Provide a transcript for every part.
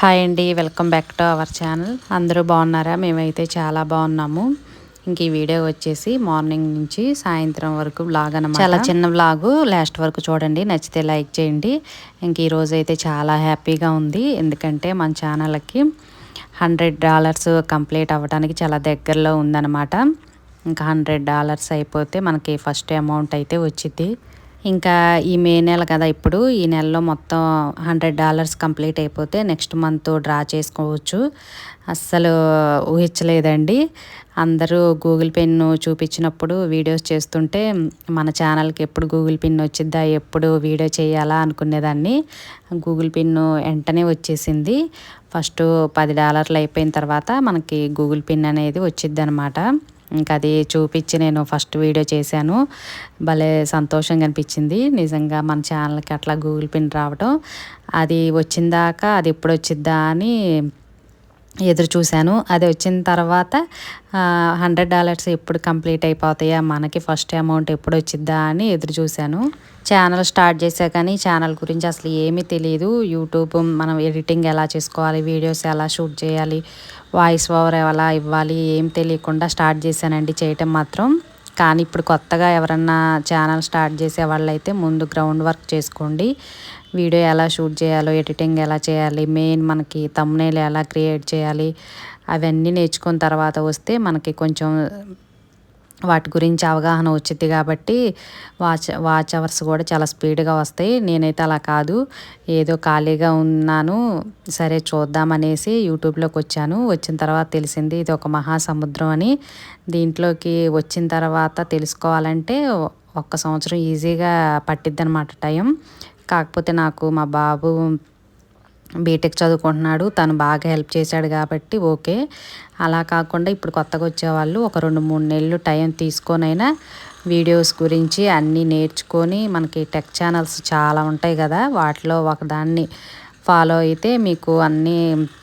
Hi అండి welcome back to our channel. అందరూ బాగున్నారా? మేమైతే చాలా బాగున్నాము. ఇంక ఈ వీడియో వచ్చేసి మార్నింగ్ నుంచి సాయంత్రం వరకు బ్లాగ్ అనమాట చాలా చిన్న వ్లాగు లాస్ట్ వరకు చూడండి. నచ్చితే లైక్ చేయండి. ఇంక ఈరోజు అయితే చాలా హ్యాపీగా ఉంది. ఎందుకంటే మన ఛానల్కి హండ్రెడ్ డాలర్స్ కంప్లీట్ అవ్వడానికి చాలా దగ్గరలో ఉందన్నమాట. ఇంకా హండ్రెడ్ డాలర్స్ అయిపోతే మనకి ఫస్ట్ అమౌంట్ అయితే వచ్చింది ఇంకా ఈ మే నెల కదా ఇప్పుడు ఈ నెలలో మొత్తం హండ్రెడ్ డాలర్స్ కంప్లీట్ అయిపోతే నెక్స్ట్ మంత్ డ్రా చేసుకోవచ్చు. అస్సలు ఊహించలేదండి. అందరూ గూగుల్ పిన్ చూపించినప్పుడు వీడియోస్ చేస్తుంటే మన ఛానల్కి ఎప్పుడు గూగుల్ పిన్ వచ్చిద్దా ఎప్పుడు వీడియో చేయాలా అనుకునేదాన్ని. గూగుల్ పిన్ వెంటనే వచ్చేసింది. ఫస్ట్ పది డాలర్లు అయిపోయిన తర్వాత మనకి గూగుల్ పిన్ అనేది వచ్చిద్ది అనమాట ఇంకా అది చూపించి నేను ఫస్ట్ వీడియో చేశాను. భలే సంతోషంగా అనిపించింది. నిజంగా మన ఛానల్కి అట్లా గూగుల్ పిన్ రావడం అది వచ్చిందాక అది ఎప్పుడు వచ్చిద్దా అని ఎదురు చూశాను అది వచ్చిన తర్వాత హండ్రెడ్ డాలర్స్ ఎప్పుడు కంప్లీట్ అయిపోతాయా? మనకి ఫస్ట్ అమౌంట్ ఎప్పుడు వచ్చిద్దా అని ఎదురు చూశాను ఛానల్ స్టార్ట్ చేశా కానీ ఛానల్ గురించి అసలు ఏమీ తెలియదు యూట్యూబ్ మనం ఎడిటింగ్ ఎలా చేసుకోవాలి? వీడియోస్ ఎలా షూట్ చేయాలి? వాయిస్ ఓవర్ ఎలా ఇవ్వాలి? ఏం తెలియకుండా స్టార్ట్ చేశానండి చేయటం మాత్రం. కానీ ఇప్పుడు కొత్తగా ఎవరన్నా ఛానల్ స్టార్ట్ చేసే వాళ్ళైతే ముందు గ్రౌండ్ వర్క్ చేసుకోండి. వీడియో ఎలా షూట్ చేయాలో ఎడిటింగ్ ఎలా చేయాలి మెయిన్ మనకి తమ్నేల్ ఎలా క్రియేట్ చేయాలి అవన్నీ నేర్చుకున్న తర్వాత వస్తే మనకి కొంచెం వాటి గురించి అవగాహన వచ్చింది కాబట్టి వాచ్ వాచ్ అవర్స్ కూడా చాలా స్పీడ్గా వస్తాయి. నేనైతే అలా కాదు. ఏదో ఖాళీగా ఉన్నాను సరే చూద్దామనేసి యూట్యూబ్లోకి వచ్చాను. వచ్చిన తర్వాత తెలిసింది ఇది ఒక మహాసముద్రం అని. దీంట్లోకి వచ్చిన తర్వాత తెలుసుకోవాలంటే ఒక్క సంవత్సరం ఈజీగా పట్టిద్ది అనమాట టైం. కాకపోతే నాకు మా బాబు బీటెక్ చదువుకుంటున్నాడు. తను బాగా హెల్ప్ చేశాడు కాబట్టి ఓకే. అలా కాకుండా ఇప్పుడు కొత్తగా వచ్చేవాళ్ళు ఒక రెండు మూడు నెలలు టైం తీసుకొనైనా వీడియోస్ గురించి అన్నీ నేర్చుకొని మనకి టెక్ ఛానల్స్ చాలా ఉంటాయి కదా. వాటిలో ఒకదాన్ని ఫాలో అయితే మీకు అన్నీ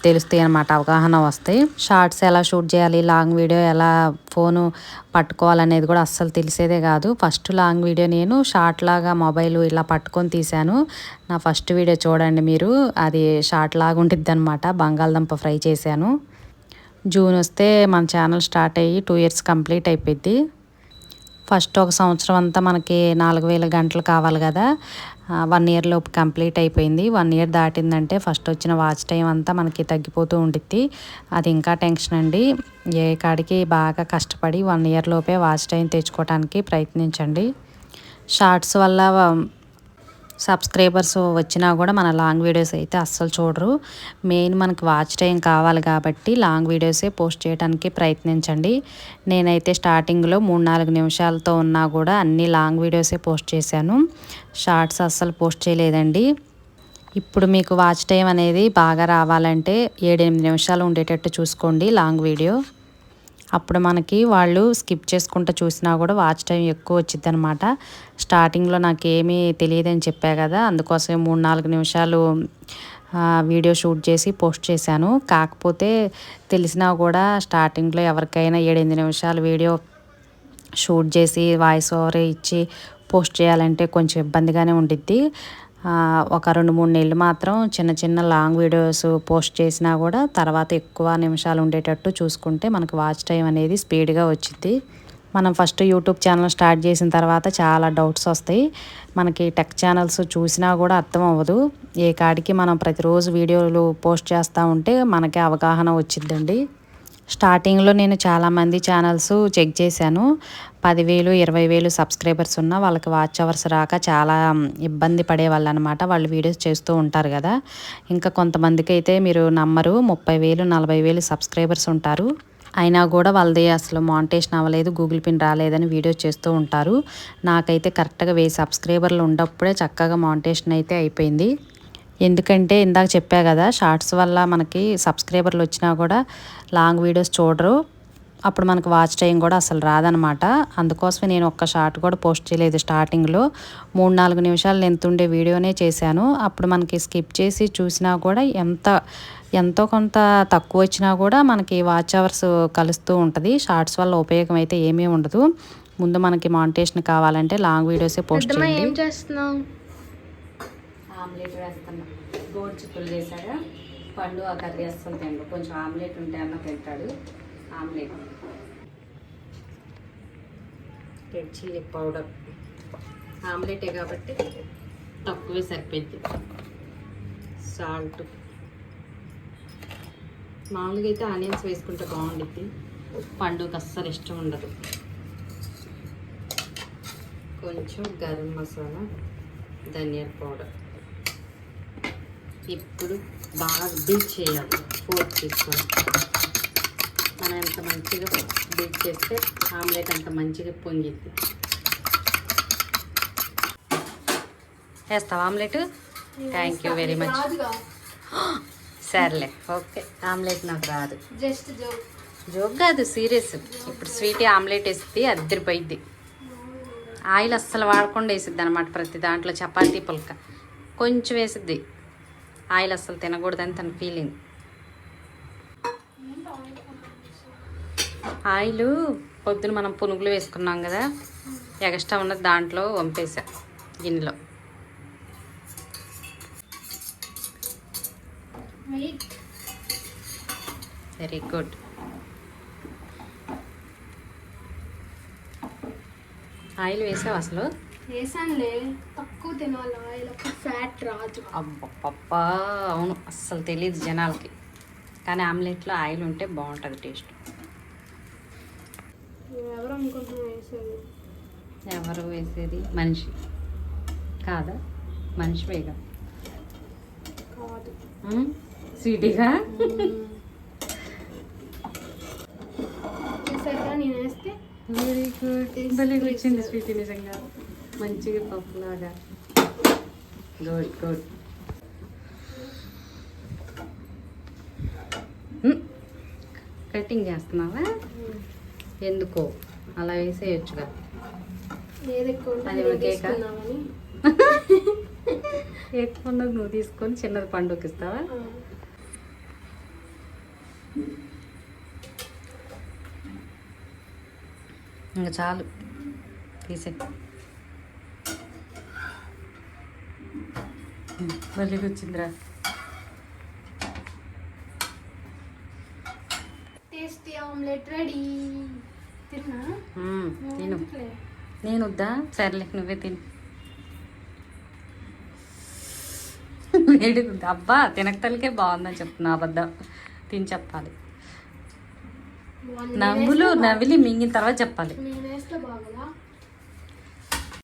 తెలుస్తాయి అనమాట అవగాహన వస్తాయి. షార్ట్స్ ఎలా షూట్ చేయాలి లాంగ్ వీడియో ఎలా ఫోను పట్టుకోవాలనేది కూడా అస్సలు తెలిసేదే కాదు. ఫస్ట్ లాంగ్ వీడియో నేను షార్ట్ లాగా మొబైల్ ఇలా పట్టుకొని తీశాను. నా ఫస్ట్ వీడియో చూడండి మీరు అది షార్ట్ లాగా ఉంటుంది అనమాట బంగాళదుంప ఫ్రై చేశాను. జూన్ వస్తే మన ఛానల్ స్టార్ట్ అయ్యి టూ ఇయర్స్ కంప్లీట్ అయిపోయింది ఫస్ట్ ఒక సంవత్సరం అంతా మనకి నాలుగు వేల గంటలు కావాలి కదా. వన్ ఇయర్ లోపు కంప్లీట్ అయిపోయింది. వన్ ఇయర్ దాటిందంటే ఫస్ట్ వచ్చిన వాచ్ టైం అంతా మనకి తగ్గిపోతూ ఉండిద్ది. అది ఇంకా టెన్షన్ అండి. ఏ కాడికి బాగా కష్టపడి వన్ ఇయర్ లోపే వాచ్ టైం తెచ్చుకోవడానికి ప్రయత్నించండి. షార్ట్స్ వల్ల సబ్స్క్రైబర్స్ వచ్చినా కూడా మన లాంగ్ వీడియోస్ అయితే అస్సలు చూడరు. మెయిన్ మనకి వాచ్ టైం కావాలి కాబట్టి లాంగ్ వీడియోసే పోస్ట్ చేయడానికి ప్రయత్నించండి. నేనైతే స్టార్టింగ్లో మూడు నాలుగు నిమిషాలతో ఉన్నా కూడా అన్ని లాంగ్ వీడియోసే పోస్ట్ చేశాను. షార్ట్స్ అస్సలు పోస్ట్ చేయలేదండి. ఇప్పుడు మీకు వాచ్ టైం అనేది బాగా రావాలంటే ఏడెనిమిది నిమిషాలు ఉండేటట్టు చూసుకోండి లాంగ్ వీడియో. అప్పుడు మనకి వాళ్ళు స్కిప్ చేసుకుంటూ చూసినా కూడా వాచ్ టైం ఎక్కువ వచ్చింది అనమాట స్టార్టింగ్లో నాకు ఏమీ తెలియదని చెప్పా కదా అందుకోసమే మూడు నాలుగు నిమిషాలు వీడియో షూట్ చేసి పోస్ట్ చేశాను. కాకపోతే తెలిసినా కూడా స్టార్టింగ్లో ఎవరికైనా ఏడెనిమిది నిమిషాలు వీడియో షూట్ చేసి వాయిస్ ఓవర్ ఇచ్చి పోస్ట్ చేయాలంటే కొంచెం ఇబ్బందిగానే ఉండిద్ది. ఒక రెండు మూడు నెలలు మాత్రం చిన్న చిన్న లాంగ్ వీడియోస్ పోస్ట్ చేసినా కూడా తర్వాత ఎక్కువ నిమిషాలు ఉండేటట్టు చూసుకుంటే మనకు వాచ్ టైం అనేది స్పీడ్గా వచ్చింది మనం ఫస్ట్ యూట్యూబ్ ఛానల్ స్టార్ట్ చేసిన తర్వాత చాలా డౌట్స్ వస్తాయి. మనకి టెక్ ఛానల్స్ చూసినా కూడా అర్థం అవ్వదు. ఏ కాడికి మనం ప్రతిరోజు వీడియోలు పోస్ట్ చేస్తూ ఉంటే మనకి అవగాహన వచ్చిందండి స్టార్టింగ్లో నేను చాలామంది ఛానల్స్ చెక్ చేశాను. పదివేలు ఇరవై వేలు సబ్స్క్రైబర్స్ ఉన్న వాళ్ళకి వాచ్ అవర్స్ రాక చాలా ఇబ్బంది పడేవాళ్ళు అనమాట వాళ్ళు వీడియోస్ చేస్తూ ఉంటారు కదా. ఇంకా కొంతమందికి అయితే మీరు నమ్మరు ముప్పై వేలు నలభై వేలు సబ్స్క్రైబర్స్ ఉంటారు. అయినా కూడా వాళ్ళది అసలు మానిటేషన్ అవ్వలేదు గూగుల్ పిన్ రాలేదని వీడియో చేస్తూ ఉంటారు. నాకైతే కరెక్ట్గా వెయ్యి సబ్స్క్రైబర్లు ఉన్నప్పుడే చక్కగా మానిటేషన్ అయితే అయిపోయింది. ఎందుకంటే ఇందాక చెప్పా కదా షార్ట్స్ వల్ల మనకి సబ్స్క్రైబర్లు వచ్చినా కూడా లాంగ్ వీడియోస్ చూడరు. అప్పుడు మనకు వాచ్ టైం కూడా అసలు రాదనమాట. అందుకోసమే నేను ఒక్క షార్ట్ కూడా పోస్ట్ చేయలేదు స్టార్టింగ్లో. మూడు నాలుగు నిమిషాలు ఎంతుండే వీడియోనే చేశాను. అప్పుడు మనకి స్కిప్ చేసి చూసినా కూడా ఎంత ఎంతో కొంత తక్కువ వచ్చినా కూడా మనకి వాచ్ అవర్స్ కలుస్తూ ఉంటుంది. షార్ట్స్ వల్ల ఉపయోగం అయితే ఏమీ ఉండదు. ముందు మనకి మానిటేషన్ కావాలంటే లాంగ్ వీడియోసే పోస్ట్ చేయండి. ఏం చేస్తున్నావు? ఆమ్లెట్ వేస్తున్నా. గోడు చిక్కులు చేశారా? పండు ఆ కర్రీ అస్సలు తిండు కొంచెం ఆమ్లెట్ ఉంటే అన్న తింటాడు. ఆమ్లెట్. Red chilli powder. ఆమ్లెటే కాబట్టి తక్కువే సరిపోయింది. సాల్ట్. మామూలుగా అయితే ఆనియన్స్ వేసుకుంటే బాగుండుద్ది. పండుగ అస్సలు ఇష్టం ఉండదు. కొంచెం గరం మసాలా ధనియాల పౌడర్. ఇప్పుడు బాగా బీట్ చేయాలి ఫోర్క్ తీసుకొని మనం ఎంత మంచిగా బీట్ చేస్తే ఆమ్లెట్ అంత మంచిగా పొంగిద్ది. వేస్తావా omelette? Thank you very much సర్లే ఓకే. ఆమ్లెట్ నాకు రాదు. Just joke. కాదు సీరియస్. ఇప్పుడు స్వీట్ ఆమ్లెట్ వేస్తుంది అద్దరిపోయిద్ది. ఆయిల్ అస్సలు వాడకుండా వేసిద్ది అనమాట ప్రతి దాంట్లో చపాతీ పుల్క. కొంచెం వేసిద్ది. ఆయిల్ అస్సలు తినకూడదని తన ఫీలింగ్ ఆయిల్ పొద్దున మనం పునుగులు వేసుకున్నాం కదా ఎగస్ట్రా ఉన్నది దాంట్లో వంపేసా గిన్నెలో. వెరీ గుడ్ ఆయిల్ వేసావు అసలు? వేసానులే తక్కువ తినాలి? అప్పుడు ఫ్యాట్ రాదు అబ్బబ్బబ్బా. అవును అస్సలు తెలియదు జనాలకి. కానీ ఆమ్లెట్లో ఆయిల్ ఉంటే బాగుంటుంది టేస్ట్. ఎవరు అనుకుంటున్నా వేసేది? ఎవరు వేసేది? మనిషి. కాదా? మనిషి వేగా. కాదు. స్వీటీగా? నేను వేస్తే వెరీ గుడ్ భలే వచ్చింది స్వీటీ నిజంగా. మంచిగా పప్పులాగా. గుడ్ గుడ్ కటింగ్ చేస్తున్నావా? ఎందుకో? అలా వేసేయచ్చుగా. ఏది ఎక్కువ నువ్వు తీసుకొని చిన్నది పండుగకి ఇస్తావా. ఇంకా చాలు. తీసే మళ్ళీ వచ్చిందిరా టేస్టీ ఆమ్లెట్ రెడీ. తిన్నా? మ్మ్, తిను? నేను వద్దా? సర్లే నువ్వే తిను. వేడి అబ్బా తినకతలకే బాగుందని చెప్తున్నా అబద్ధం తిని చెప్పాలి. నవ్వులు నవిలి మింగిన తర్వాత చెప్పాలి.